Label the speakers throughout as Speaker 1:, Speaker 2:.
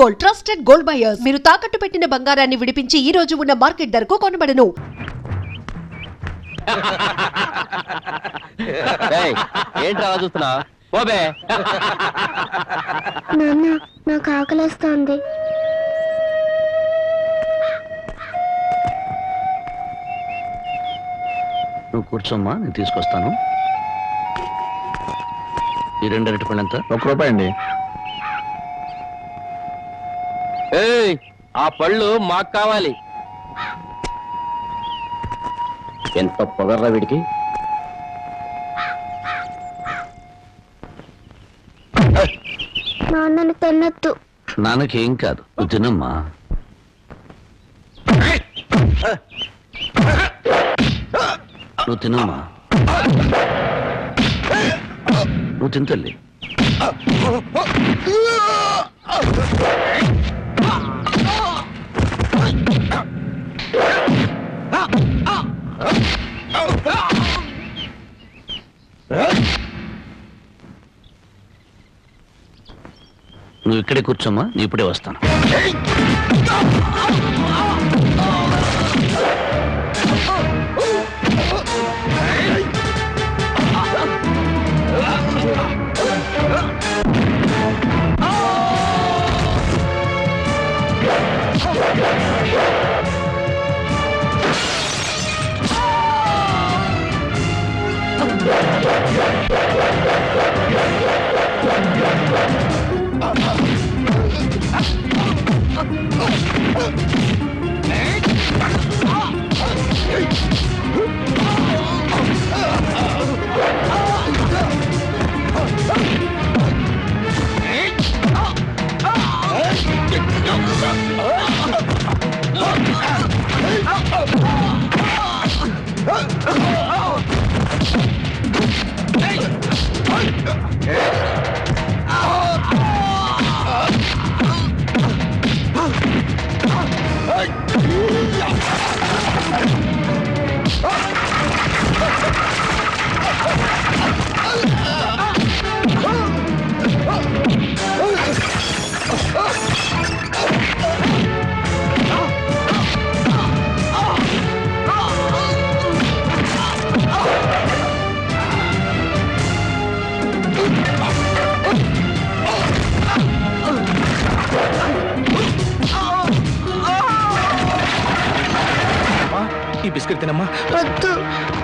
Speaker 1: Gold trusted gold buyers మీరు తాకట్టు పెట్టిన బంగారాన్ని విడిపించి ఈ రోజు ఉన్న మార్కెట్ ధరకు కొనబడను.
Speaker 2: ఏయ్, ఏంట్రా అలా చూస్తున్నా? పోబే
Speaker 3: నాన్న నాకు ఆకలేస్తోంది.
Speaker 4: నువ్వు కూర్చోమ్మా నేను తీసుకొస్తాను. ఈ రెండు అరటి పళ్ళు ఎంత?
Speaker 2: ఒక రూపాయి అండి. ఏయ్ ఆ పళ్ళు మాకు కావాలి. ఎంత పొగర్రా వీడికి?
Speaker 3: నాన్నని తిన్నట్టు
Speaker 4: నాన్నకేం కాదు. నువ్వు తినమ్మా. నువ్వు తినమ్మా. నువ్వు తింతల్లి నువ్వు ఇక్కడే కూర్చోమ్మా ఇప్పుడే వస్తాను.
Speaker 5: బిస్కెట్ తినమ్మా
Speaker 3: వద్దు.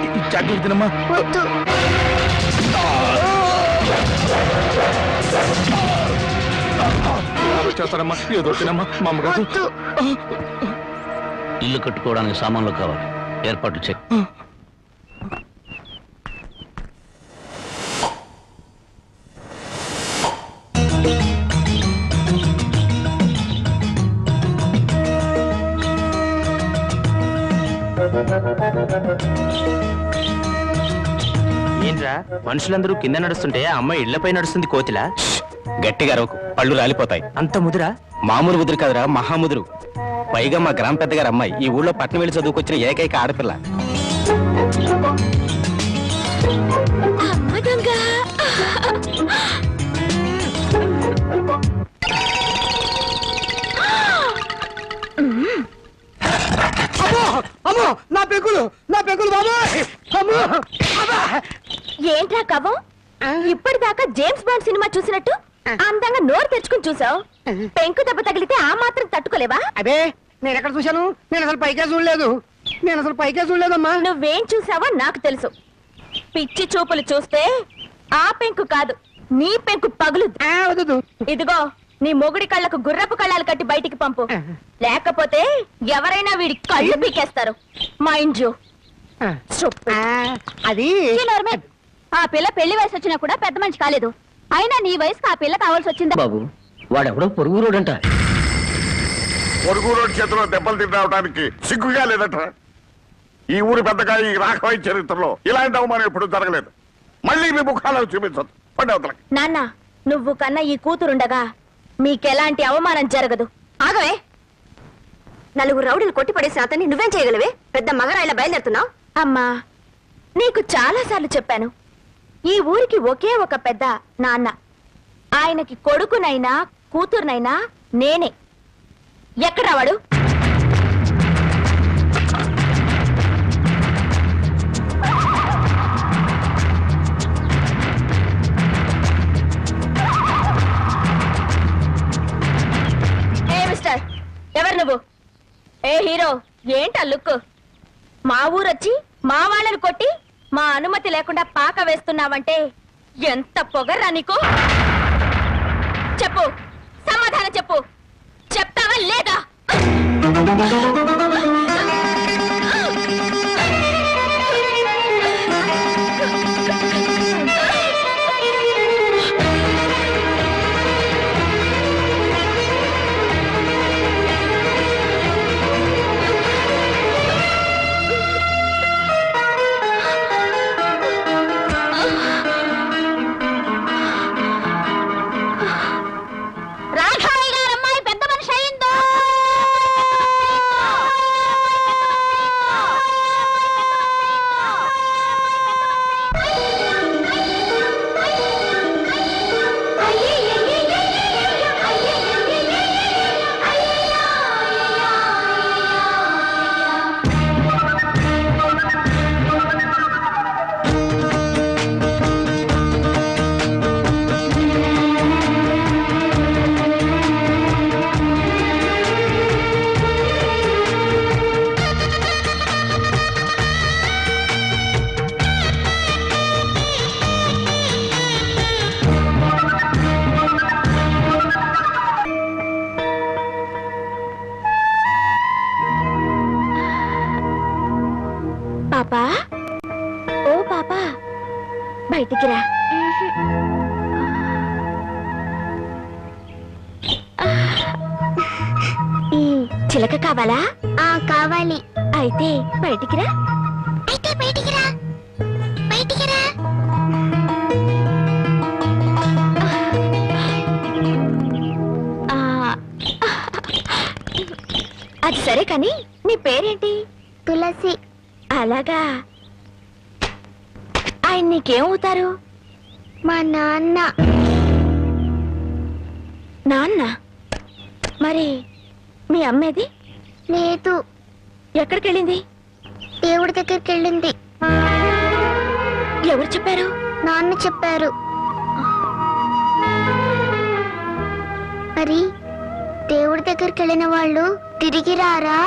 Speaker 5: ఈ చాక్లెట్ తినమ్మా.
Speaker 3: వద్దు.
Speaker 5: చేస్తారమ్మా. ఏదో తినమ్మా. మా అమ్మగారు
Speaker 3: వద్దు.
Speaker 4: ఇల్లు కట్టుకోవడానికి సామాన్లు కావాలి. ఏర్పాట్లు చెక్.
Speaker 2: మనుషులందరూ కింద నడుస్తుంటే ఆ అమ్మాయి ఇళ్ళపై నడుస్తుంది కోతిలా? గట్టిగా అరవకు. పళ్ళు రాలిపోతాయి. అంత ముదురా? మామూలు ముదురు కదరా మహాముదురు పైగా మా గ్రామ పెద్దగారు అమ్మాయి. ఈ ఊళ్ళో పట్నం వెళ్ళి చదువుకొచ్చిన ఏకైక ఆడపిల్ల.
Speaker 3: అమ్మ దొంగ
Speaker 5: అమ్మో! నా పెగులు నా పెగులు అమ్మో!
Speaker 3: ఏంట్రా కవం ఇప్పటిదాకా జేమ్స్ బాండ్ సినిమా చూసినట్టు అందంగా నోరు తెచ్చుకుని చూసావు. పెంకు దెబ్బ తగిలితే ఆ మాత్రం తట్టుకోలేవా?
Speaker 6: అదే నేను ఎక్కడ చూశాను? నేను అసలు పైకే చూడలేదు. నేను అసలు పైకే చూడలేదమ్మా.
Speaker 3: నువ్వేం చూసావో నాకు తెలుసు. పిచ్చి చూపులు చూస్తే ఆ పెంకు కాదు నీ పెంకు పగులు. ఇదిగో నీ మొగుడి కళ్ళకు గుర్రపు కళ్ళాలు కట్టి బయటికి పంపు. లేకపోతే ఎవరైనా వీడి కళ్ళు పీకేస్తారు. Mind you.
Speaker 6: అది
Speaker 3: ఆ పిల్ల పెళ్ళి వయసు వచ్చినా కూడా పెద్ద మనిషి కాలేదు. అయినా నీ వయసుకు ఆ పిల్ల కావాల్సి వచ్చిందా
Speaker 4: బాబు వాడెవడో పొరుగు రోడంట
Speaker 7: పొరుగు రోడ్డు చేతిలో దెబ్బలు తినడానికి సిగ్గుగా లేదట. ఈ ఊరి పెద్దగా ఈ రాఘవయ్య చరిత్రలో ఇలాంటి అవమానం ఎప్పుడు జరగలేదు. మళ్ళీ మీ ముఖాలను చూపించదు పండి అవతలకి.
Speaker 3: నాన్న నువ్వు కన్నా ఈ కూతురుండగా మీకెలాంటి అవమానం జరగదు. ఆగవే. నలుగురు రౌడీలు కొట్టిపడేసిన అతన్ని నువ్వేం చేయగలవే? పెద్ద మగరాయిలా బయలుదేరుతున్నావు? అమ్మా నీకు చాలా సార్లు చెప్పాను. ఈ ఊరికి ఒకే ఒక పెద్ద నాన్న. ఆయనకి కొడుకునైనా కూతురునైనా నేనే. ఎక్కడ వాడు? ఏ మిస్టర్ ఎవరు నువ్వు? ఏ హీరో ఏంటా లుక్ మా ఊరొచ్చి మా వాళ్ళని కొట్టి మా అనుమతి లేకుండా పాక వేస్తున్నావంటే ఎంత పొగర్రా నీకు? చెప్పు. సమాధానం చెప్పు. చెప్తావా లేదా? బయటికి రా. ఈ చిలక కావాలా? ఆ కావాలి. అయితే బయటికి రా. అయితే బయటికి రా. బయటికి రా. ఆ, అది సరే కానీ నీ పేరేంటి? తులసి. అలాగా. ఆయన నీకేమవుతారు మా నాన్న. నాన్న? మరి మీ అమ్మేది? లేదు. ఎక్కడికి వెళ్ళింది దేవుడి దగ్గరికి వెళ్ళింది ఎవరు చెప్పారు? నాన్న చెప్పారు. మరి దేవుడి దగ్గరికి వెళ్ళిన వాళ్ళు తిరిగి రారా?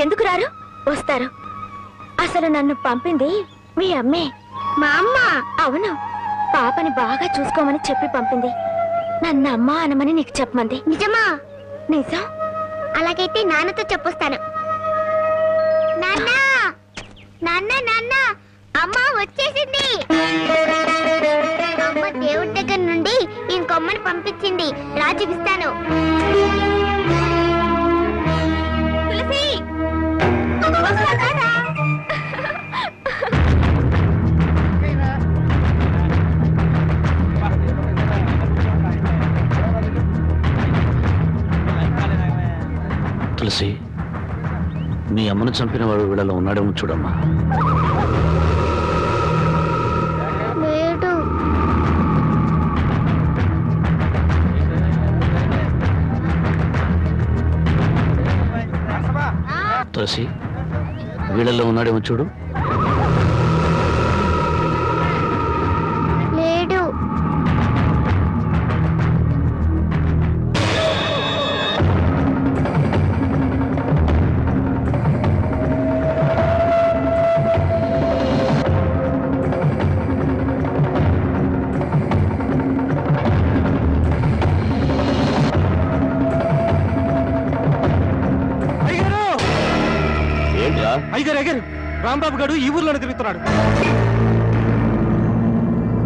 Speaker 3: ఎందుకు రారు? వస్తారు. అసలు నన్ను పంపింది మీ అమ్మే. మా అమ్మ. అవును. పాపని బాగా చూసుకోమని చెప్పి పంపింది. నన్ను అమ్మ అనమని నీకు చెప్పమంది. నిజమా? నిజం. అలాగైతే నాన్నతో చెప్పొస్తాను. నాన్న! నాన్న నాన్న! అమ్మ వచ్చేసింది! అమ్మ దేవుడి దగ్గర నుండి ఇంకొమ్మని పంపించింది. తులసి
Speaker 4: తులసి మీ అమ్మను చంపిన వాడు వీళ్ళలో ఉన్నాడేమో చూడమ్మా. తులసి వీళ్ళల్లో ఉన్నాడేమో చూడు.
Speaker 8: రాంబాబు గారు ఈ ఊర్లోనే తిరుగుతున్నాడు.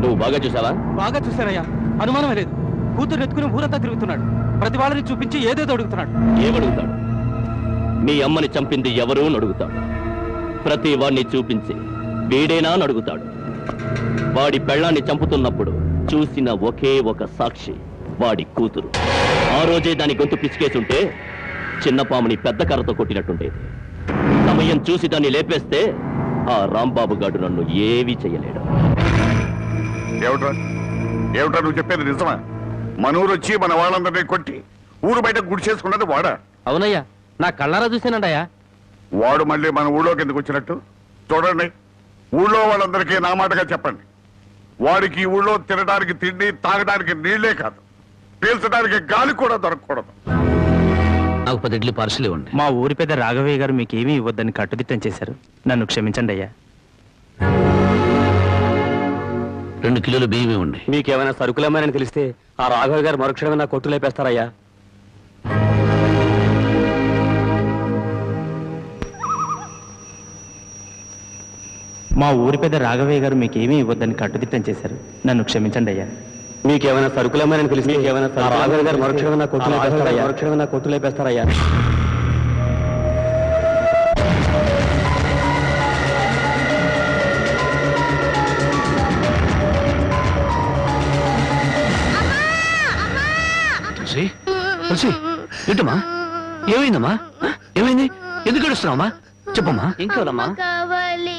Speaker 9: నువ్వు బాగా చూసావా?
Speaker 8: బాగా చూశారయ్యా అనుమానమే లేదు. కూతురు ఎత్తుకుని ఊరంతా తిరుగుతున్నాడు. ప్రతి వాళ్ళని చూపించి ఏదేదో అడుగుతున్నాడు.
Speaker 9: ఏమడుగుతాడు? మీ అమ్మని చంపింది ఎవరు అని అడుగుతాడు. ప్రతి వాడిని చూపించి వీడేనా అని అడుగుతాడు. వాడి పెళ్ళాన్ని చంపుతున్నప్పుడు చూసిన ఒకే ఒక సాక్షి వాడి కూతురు. ఆ రోజే దాని గొంతు పిసికేసుంటే చిన్న పాముని పెద్ద కర్రతో కొట్టినట్టుండేది. సమయం చూసి దాన్ని లేపేస్తే ఆ రాంబాబు గాడు నన్ను ఏమీ చెయ్యలేడు.
Speaker 7: ఏమిట్రా? ఏమిట్రా నువ్వు చెప్పేది నిజమా? మనూరు వచ్చి మన వాళ్ళందరినీ కొట్టి ఊరు బయట గుడి చేసుకున్నది వాడా?
Speaker 5: అవునయ్యా నా కళ్ళారా చూసానండయ్యా
Speaker 7: వాడు మళ్ళీ మన ఊళ్ళోకి ఎందుకు వచ్చినట్టు? చూడండి ఊళ్ళో వాళ్ళందరికీ నా మాటగా చెప్పండి. వాడికి ఈ ఊళ్ళో తినడానికి తిండి తాగడానికి నీళ్ళే కాదు. పీల్చడానికి గాలి కూడా దొరకకూడదు.
Speaker 4: నాకు పది ఇడ్లీ పార్సల్ ఇవ్వండి.
Speaker 2: మా ఊరి పెద్ద రాఘవయ్య గారు మీకేమీ ఇవ్వద్దని కట్టుదిట్టం చేశారు. నన్ను క్షమించండి అయ్యా.
Speaker 4: రెండు కిలోలు బియ్యం ఇవ్వండి.
Speaker 5: మీకేమైనా సరుకులమ్మని తెలిస్తే ఆ రాఘవ గారు మరుక్షణమే నా కొట్టు లేపేస్తారయ్యా.
Speaker 2: మా ఊరి పెద్ద రాఘవయ్య గారు మీకేమీ ఇవ్వద్దని కట్టుదిట్టం చేశారు. నన్ను క్షమించండి అయ్యా.
Speaker 5: మీకేమైనా సరుకులమ్మని తెలిస్తే ఏమైనా రాఘవ గారు మరుక్షణమే నా కొట్టు లేపేస్తారయ్యా మరుక్షణమే నా కొట్టు లేపేస్తారయ్యా
Speaker 4: తులసి తులసి ఏంటమ్మా? ఏమైందమ్మా? ఏమైంది? ఎందుకు ఏడుస్తున్నావమ్మా? చెప్పమ్మా.
Speaker 5: ఇంకోనమ్మా
Speaker 10: కావాలి.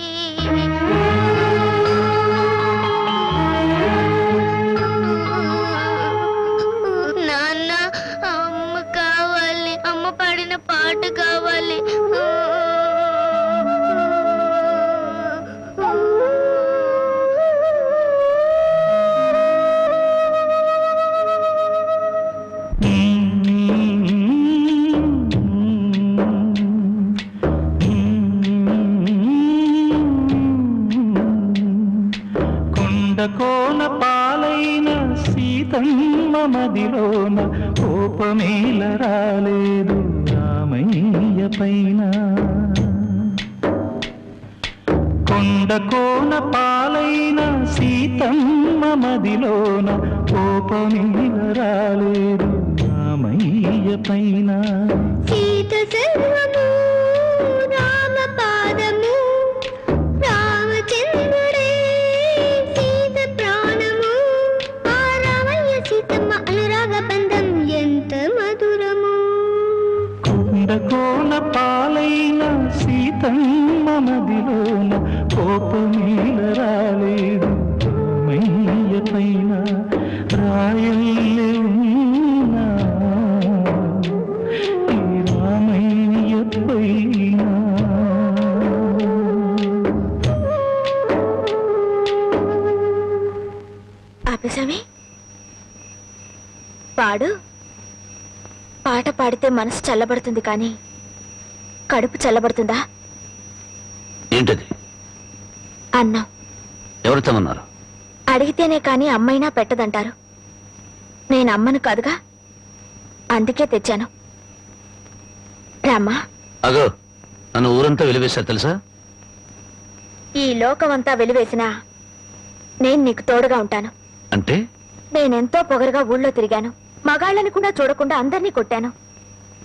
Speaker 11: కొండ పాలైన సీతమ్మ మదిలోన కోపమేల రాలేదు రామయ్య పైన. కొండకోన పాలైన సీతమ్మ మదిలోన కోపమేల రాలేదు రామయ్య పైన.
Speaker 10: సీత సర్వము
Speaker 11: మనదిలోన కోపమీల రాలేదు రామయ్య పైన రాయల్లే ఉన్నా. ఈ రామయ్య పైన
Speaker 3: ఆపేశామి పాడు. పాట పాడితే మనసు చల్లబడుతుంది కానీ కడుపు చల్లబడుతుందా?
Speaker 4: ఏంటది?
Speaker 3: అన్నం.
Speaker 4: ఎవరు తమన్నారు
Speaker 3: అడిగితేనే కానీ అమ్మైనా పెట్టదంటారు. నేను అమ్మను కాదుగా అందుకే తెచ్చాను. రామ్మా.
Speaker 4: అగో నన్ను ఊరంతా వెలివేశారు తెలుసా?
Speaker 3: ఈ లోకమంతా వెలివేసినా నేను నీకు తోడుగా ఉంటాను.
Speaker 4: అంటే?
Speaker 3: నేనెంతో పొగరుగా ఊళ్ళో తిరిగాను. మగాళ్ళని కూడా చూడకుండా అందరినీ కొట్టాను.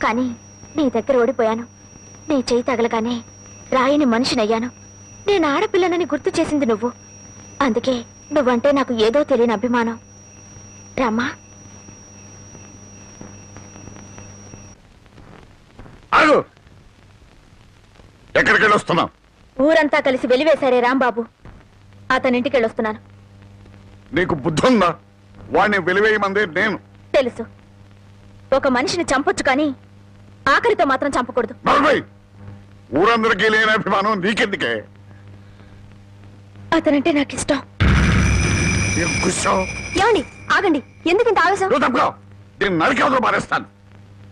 Speaker 3: కానీ నీ దగ్గర ఓడిపోయాను. నీ చేయి తగలగానే రాయిని మనిషినయ్యాను. నేను ఆడపిల్లనని గుర్తు చేసింది నువ్వు. అందుకే నువ్వంటే నాకు ఏదో తెలియని అభిమానం. రామ్మా.
Speaker 7: ఆగు. ఎక్కడికి వెళ్ళి వస్తున్నావు
Speaker 3: ఊరంతా కలిసి వెలివేశారే రాంబాబు. అతనింటికి వెళ్ళొస్తున్నాను
Speaker 7: నీకు బుద్ధి ఉందా వాడిని వెలివేయమంది నేను.
Speaker 3: తెలుసు. ఒక మనిషిని చంపొచ్చు కానీ ఆఖరితో మాత్రం చంపకూడదు.
Speaker 7: ఊరందరికీ లేని అభిమానం నీకెందుకే?
Speaker 3: అతనంటే నాకు ఇష్టం
Speaker 7: ఏం కూర్చోవు
Speaker 3: ఏమండి ఆగండి. ఎందుకింత ఆవేశం?
Speaker 7: నువ్వు తప్పుకో. నేను నరికేవతలు మారేస్తాను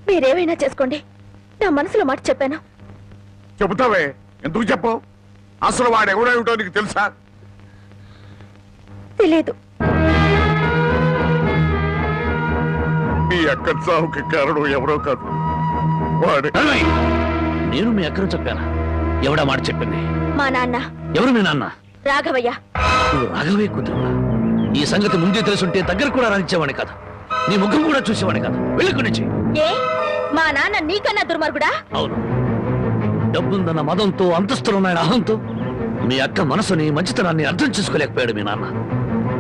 Speaker 3: మీరేమైనా చేసుకోండి. నా మనసులో మాట చెప్పాను.
Speaker 7: చెబుతావే? ఎందుకు చెప్పు? అసలు వాడు ఎవడేమిటో నీకు తెలుసా?
Speaker 3: తెలియదు
Speaker 7: మీ అక్క చావుకి కారణం ఎవరో కాదు. వాడే!
Speaker 4: నేను మీ అక్కను చెప్పానా? ఎవడా మాట చెప్పింది?
Speaker 3: మా నాన్న.
Speaker 4: ఎవరు మీ నాన్న?
Speaker 3: రాఘవయ్య.
Speaker 4: నువ్వు రాఘవే కూతురువా? ఈ సంగతి ముందే తెలుసుంటే దగ్గర కూడా రానిచ్చేవాడి కాదు. నీ ముఖం కూడా చూసేవాడి కాదు. వెళ్ళి నుంచి.
Speaker 3: ఏ? మా నాన్న నీకన్నా దుర్మార్గుడా?
Speaker 4: అవును. డబ్బుందన్న మదంతో అంతస్తులున్నాయన అహంతో మీ అక్క మనసుని మంచితనాన్ని అర్థం చేసుకోలేకపోయాడు మీ నాన్న.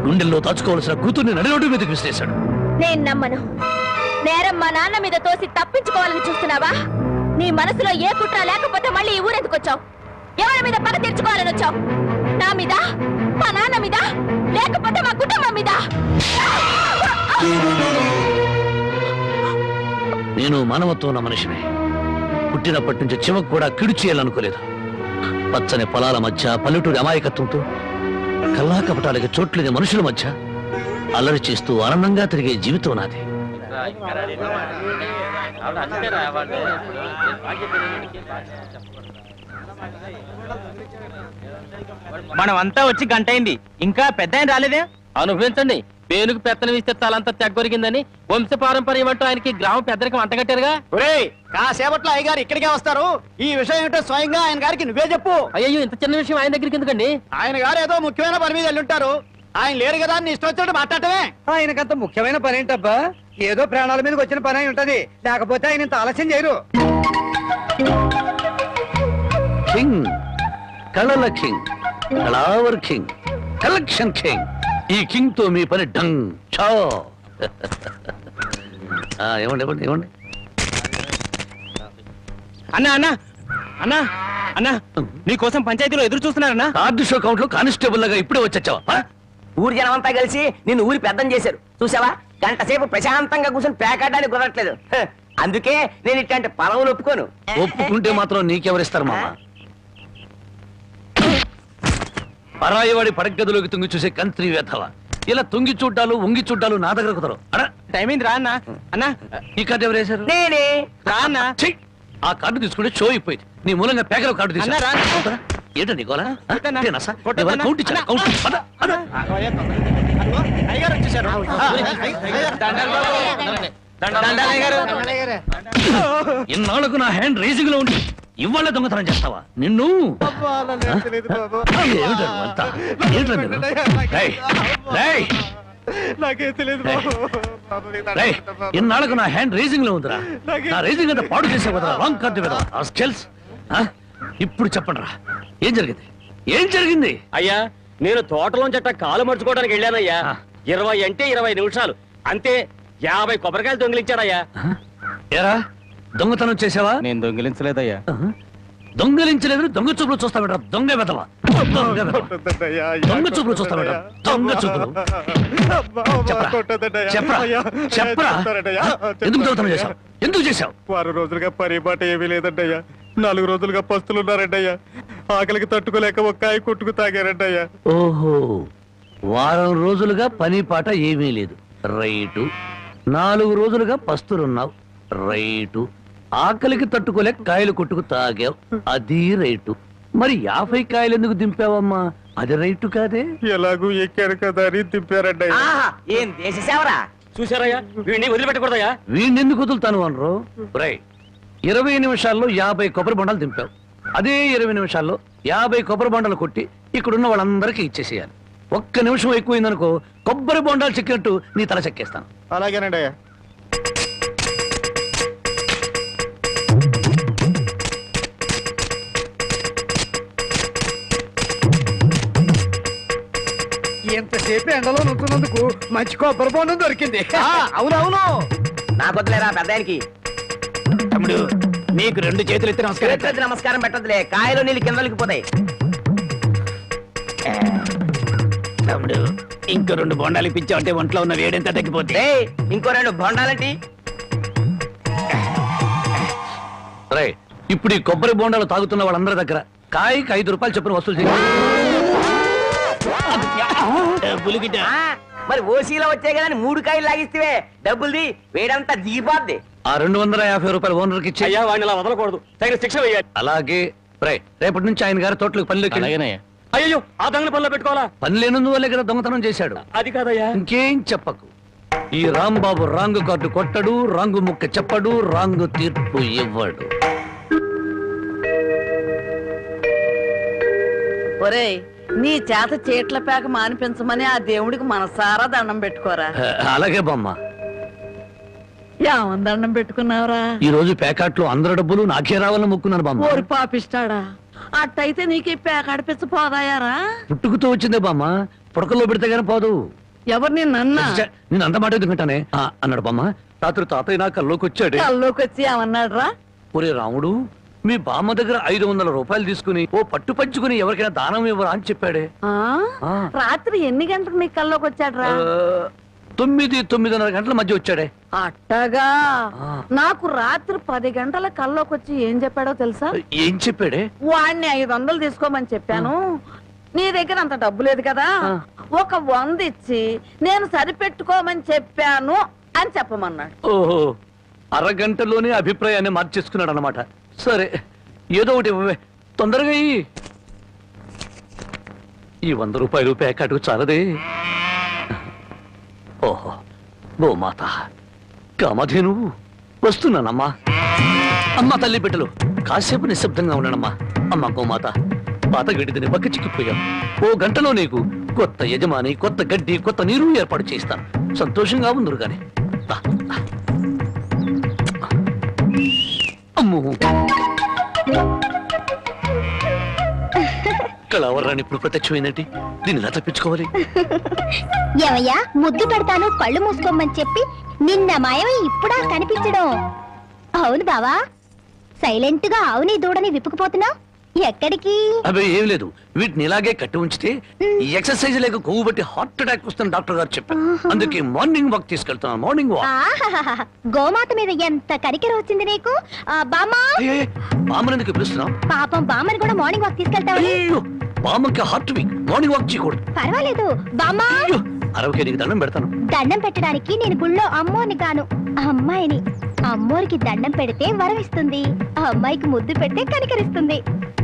Speaker 4: గుండెల్లో దాచుకోవాల్సిన కూతుర్ని నడిరోడ్డు మీదకి విసిరేశాడు.
Speaker 3: నేను నమ్మను. నేరం మా నాన్న మీద తోసి తప్పించుకోవాలని చూస్తున్నావా? నీ మనసులో ఏ కుట్ర లేకపోతే మళ్ళీ ఈ ఊరెందుకు వచ్చావు? ఎవరి మీద పగ తీర్చుకోవాలని వచ్చావు? నా మీద? మా నాన్న మీద? లేకపోతే మా కుటుంబం మీద?
Speaker 4: నేను మానవత్వం ఉన్న మనిషిని. పుట్టినప్పటి నుంచి చివకు కూడా కిడు చేయాలనుకోలేదు. పచ్చని పొలాల మధ్య పల్లెటూరి అమాయకత్వంతో కల్లాకపటాలకి చోట్లేని మనుషుల మధ్య అల్లరి చేస్తూ ఆనందంగా తిరిగే జీవితం నాది.
Speaker 2: మనం అంతా వచ్చి గంట అయింది ఇంకా పెద్ద ఆయన రాలేదే? అనుభవించండి. పేనుకు పెత్తనం ఇస్తే తలంతా తెగ్గొరిగిందని వంశ పారంపర్యం అంటూ ఆయనకి గ్రామ పెద్దరికి వంటగట్టారుగా
Speaker 6: కాసేపట్లో అయ్యగారు ఇక్కడికే వస్తారు. ఈ విషయం ఏంటో స్వయంగా ఆయన గారికి నువ్వే చెప్పు.
Speaker 2: అయ్యో ఇంత చిన్న విషయం ఆయన దగ్గరికి ఎందుకండి?
Speaker 6: ఆయన గారు ఏదో ముఖ్యమైన పని మీద వెళ్ళుంటారు. ఆయన లేరు కదా అని ఇష్టం వచ్చినట్టు మాట్లాడటమే. ఆయనకంత ముఖ్యమైన పని ఏంటబ్బా ఏదో ప్రాణాల మీదకి వచ్చిన పని అయి ఉంటది. లేకపోతే ఆయన ఇంత ఆలస్యం చేయరు.
Speaker 4: కింగ్ కళల కింగ్ కళావర్ కింగ్ కలెక్షన్ కింగ్. ఈ కింగ్తో మీ పని డంగ్ చో ఆ, ఇవ్వండి ఇవ్వండి ఇవ్వండి
Speaker 2: అన్నా అన్నా అన్నా అన్నా నీకోసం పంచాయతీలో ఎదురు చూస్తున్నారన్నా?
Speaker 4: కార్డు షో కౌంట్లో కానిస్టేబుల్ లాగా ఇప్పుడే వచ్చావా
Speaker 6: ఊరి జనం అంతా కలిసి నిన్ను ఊరి పెద్దం చేశారు. చూసావా? గంట సేపు ప్రశాంతంగా కూర్చొని పేకాడడానికి కుదరట్లేదు. హ, అందుకే నేను ఇట్లాంటి పొలం ఒప్పుకోను.
Speaker 4: ఒప్పుకుంటే మాత్రం నీకెవరిస్తారు మామ? పరాయివాడి పడగదిలోకి తుంగి చూసే కంత్రి వేధవ ఇలా తుంగి చూడ్డాలు ఉంగి చూడ్డాలు నా దగ్గర కుదరవు. అడా?
Speaker 2: టైం అయింది రా అన్నా. అన్నా
Speaker 4: ఈ కార్డు ఎవరు వేశారు?
Speaker 6: నేనే.
Speaker 2: రా అన్నా.
Speaker 4: ఛీ! ఆ కార్డు తీసుకుంటే షో అయిపోయింది. నీ మూలంగా పేకల కార్డు తీసుకున్నా
Speaker 2: అన్నా, రా.
Speaker 4: ఏంటో నీకోలా
Speaker 2: కొట్టన్నా.
Speaker 4: కౌంట్
Speaker 2: కొట్టన్నా.
Speaker 4: ఇచ్చాను? కౌంట్ పద, పద.
Speaker 2: వచ్చేసారు.
Speaker 4: ఇన్నాళ్ళకు నా హ్యాండ్ రేసింగ్లో ఉండి ఇవాళ దొంగతనం చేస్తావా? నిన్ను? ఇన్నాళ్ళకు నా హ్యాండ్ రేసింగ్లో ఉందిరా. నా రేసింగ్ అంతా పాడు చేసే కదా రాంగ్ కార్డు స్కెల్స్ ఇప్పుడు చెప్పండి రా ఏం జరిగింది? ఏం జరిగింది?
Speaker 2: అయ్యా నేను తోటలోంచి అట్ట కాలు మర్చుకోవడానికి వెళ్ళానయ్యా. ఇరవై అంటే ఇరవై నిమిషాలు. అంతే యాభై కొబ్బరికాయలు దొంగిలించాడయ్యా?
Speaker 4: ఏరా దొంగతనం చేసావా
Speaker 5: నేను దొంగిలించలేదయ్యా.
Speaker 4: దొంగలించలేదు దొంగ చూపులు చూస్తా బెటర్ దొంగ వెదవ దొంగ చూపులు చూస్తా దొంగ చూపులు. చెప్పరా? చెప్పరా? ఎందుకు దొంగతనం చేశావు? ఎందుకు చేశావు?
Speaker 12: వారం రోజులుగా పరిపాట ఏమీ లేదంటయ్యా నాలుగు రోజులుగా పస్తులున్నారంటయ్యా. ఆకలికి తట్టుకోలేక ఒక్కాయ కొట్టుకు తాగారంటయ్యా.
Speaker 4: ఓహో వారం రోజులుగా పని పాట ఏమీ లేదు. రైటు నాలుగు రోజులుగా పస్తులున్నావు. రైటు ఆకలికి తట్టుకోలేక కాయలు కొట్టుకు తాగావు. అది రైటు. మరి యాభై కాయలు ఎందుకు దింపావమ్మా? అది రైటు కాదే?
Speaker 12: ఎలాగూ ఎక్కారు కదా అని తిప్పారంటయ్యా
Speaker 6: ఆహా ఏం దేశ సేవరా
Speaker 2: చూసారయ్యా వీడిని వదిలిపెట్టకూడదయ్యా.
Speaker 4: వీణెందుకు వదులుతాను అనరు రై ఇరవై నిమిషాల్లో యాభై కొబ్బరి బొండాలు దింపావు. అదే ఇరవై నిమిషాల్లో యాభై కొబ్బరి బొండాలు కొట్టి ఇక్కడున్న వాళ్ళందరికీ ఇచ్చేసేయాలి. ఒక్క నిమిషం ఎక్కువైందనుకో కొబ్బరి బొండాలు చెక్కినట్టు నీ తల చెక్కేస్తాను.
Speaker 12: అలాగేనండి అయ్యా.
Speaker 6: ఎంతసేపు ఎండలో నుంచున్నందుకు మంచి కొబ్బరి బొండం దొరికింది.
Speaker 12: అవునవును
Speaker 6: నాకు వద్దులేరా పెద్ద ఆయనకి
Speaker 2: తమ్ముడు నీకు రెండు చేతులు ఎత్తి నమస్కారం.
Speaker 6: నమస్కారం పెట్టదులే కాయలు నీళ్ళు కిందలకి పోతాయి
Speaker 2: తమ్ముడు ఇంకో రెండు బొండాలు ఇప్పించావు అంటే ఒంట్లో ఉన్న వేడెంత తగ్గిపోతే
Speaker 6: ఇంకో రెండు బొండాలంటి?
Speaker 4: రై ఇప్పుడు ఈ కొబ్బరి బొండాలు తాగుతున్న వాళ్ళందరి దగ్గర కాయకి ఐదు రూపాయలు చొప్పున వసూలు చేయి.
Speaker 2: పులిగిట
Speaker 6: ఆ, మరి ఓసీలో వచ్చాయి కదా మూడు కాయలు లాగిస్తే డబ్బుల్ది వేడంతా దిగిపోద్ది.
Speaker 4: ఆ రెండు వందల యాభై రూపాయలు ఓనర్కి ఇచ్చి
Speaker 2: అయ్యా వాడిని అలా వదలకూడదు. తగిన శిక్ష వేయాలి.
Speaker 4: అలాగే రై రేపటి నుంచి ఆయన గారి తోటలకు పనిలోకి
Speaker 2: అయ్యో ఆ దొంగల పనిలో పెట్టుకోవాలా?
Speaker 4: పని లేనందువల్లే కదా దొంగతనం చేశాడు.
Speaker 2: అది కాదయ్యా.
Speaker 4: ఇంకేం చెప్పకు. ఈ రాంబాబు రాంగు కార్డు కొట్టడు రాంగు ముక్క చెప్పడు రాంగు తీర్పు ఇవ్వడు.
Speaker 13: ఒరేయ్ నీ చేత చీట్ల పేక మానిపించమని ఆ దేవుడికి మనసారా దండం పెట్టుకోరా?
Speaker 4: అలాగే బామ్మ.
Speaker 13: ఏమని దండం పెట్టుకున్నావురా.
Speaker 4: ఈ రోజు ప్యాకెట్లో అందరి డబ్బులు నాకే రావాలని మొక్కున్నాను బామ్మ.
Speaker 13: ఓరి పాపిస్తాడా అట్టయితే నీకు ఈ పేక ఆడిపించ పోదాయారా?
Speaker 4: పుట్టుకుతూ వచ్చిందే బామ్మ. పుడకల్లో పెడితే గానీ పోదు.
Speaker 13: ఎవరు నిన్న
Speaker 4: ఛే, నేను అంత మాట ఎందుకంటానే? ఆ, అన్నాడు బామ్మ. రాత్రి తాతయ్య నా కల్లోకి వచ్చాడే.
Speaker 13: కల్లోకి వచ్చి ఏమన్నాడు రా
Speaker 4: ఒరే రాముడు మీ బామ్మ దగ్గర ఐదు వందల రూపాయలు తీసుకుని ఓ పట్టు పంచుకుని ఎవరికైనా దానం ఇవ్వరా అని చెప్పాడే. ఆ.
Speaker 13: రాత్రి ఎన్ని గంటలకు నీ కల్లోకి వచ్చాడు రా
Speaker 4: ఆ, తొమ్మిది తొమ్మిదిన్నర గంటల మధ్య వచ్చాడే.
Speaker 13: అట్టగా. నాకు రాత్రి పది గంటల కల్లోకి వచ్చి ఏం చెప్పాడో తెలుసా?
Speaker 4: ఏం చెప్పాడే?
Speaker 13: వాడిని ఐదు వందలు తీసుకోమని చెప్పాను. నీ దగ్గర అంత డబ్బు లేదు కదా. ఒక వంద ఇచ్చి నేను సరిపెట్టుకోమని చెప్పాను అని చెప్పమన్నాడు.
Speaker 4: ఓహో. అరగంటలోనే అభిప్రాయాన్ని మార్చేసుకున్నాడు అనమాట సరే ఏదో ఒకటి తొందరగా. ఈ వంద రూపాయలు ప్యాకెట్కు చాలదే. ఓహో గోమాత కామధేను వస్తున్నానమ్మా. అమ్మ తల్లి బిడ్డలు కాసేపు నిశ్శబ్దంగా ఉన్నానమ్మా అమ్మ గోమాత పాత గడ్డిదని పక్క చిక్కిపోయాం ఓ గంటలో నీకు కొత్త యజమాని కొత్త గడ్డి కొత్త నీరు ఏర్పాటు చేస్తాను సంతోషంగా ఉందరు గాని. అమ్మో. కళావరాన్ని ఇప్పుడు ప్రత్యక్షమైందంటే దీన్ని ఎలా తప్పించుకోవాలి?
Speaker 10: ఏమయ్యా ముద్దు పెడతాను కళ్ళు మూసుకోమని చెప్పి నిన్న మాయమై ఇప్పుడా కనిపించడం. అవును బావా సైలెంట్గా ఆవుని దూడని విప్పుకుపోతున్నావు ఎక్కడికి?
Speaker 4: అవి ఏం లేదు. వీటిని ఇలాగే కట్టి ఉంచితే ఈ ఎక్సర్సైజ్ లేక కొవ్వు బట్టి హార్ట్ అటాక్ వస్తుంది డాక్టర్ గారు చెప్పారు. అందుకే మార్నింగ్ వాక్ తీసుకెళ్తున్నాను మార్నింగ్ వాక్
Speaker 10: ఆహాహాహా. గోమాత మీద ఎంత కరికెర వచ్చింది నీకు? ఆ, బామ్మా!
Speaker 4: బామ్మనందుకు పిలుస్తున్నాం
Speaker 10: పాపం బామ్మని కూడా మార్నింగ్ వాక్ తీసుకెళ్తావా
Speaker 4: అయ్యో బామ్మకి హార్ట్ వీక్ మార్నింగ్ వాక్ చేయకూడదు.
Speaker 10: పర్వాలేదు. బామ్మా!
Speaker 4: అయ్యో! అరవకే నీకు దండం పెడతాను.
Speaker 10: దండం పెట్టడానికి నేను గుళ్ళో అమ్మోని కాను అమ్మాయిని. అమ్మోరికి దండం పెడితే వరం ఇస్తుంది ఆ అమ్మాయికి ముద్దు పెడితే కనికరిస్తుంది.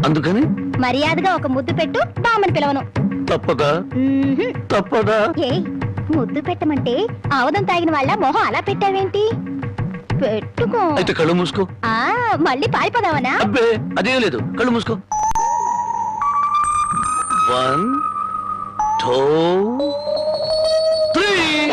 Speaker 4: అందుకని?
Speaker 10: మర్యాదగా ఒక ముద్దు పెట్టు బామ్మని పిలవను.
Speaker 4: తప్పదా?
Speaker 10: మ్మ్హ్మ్.
Speaker 4: తప్పదా?
Speaker 10: ఏయ్ ముద్దు పెట్టమంటే ఆవదం తాగిన వాళ్ళ మొహం అలా పెట్టావేంటి? పెట్టుకో.
Speaker 4: అయితే కళ్ళు మూసుకో.
Speaker 10: ఆ మళ్ళీ పారిపోదావనా
Speaker 4: అబ్బే అదేం లేదు. కళ్ళు మూసుకో. One, two.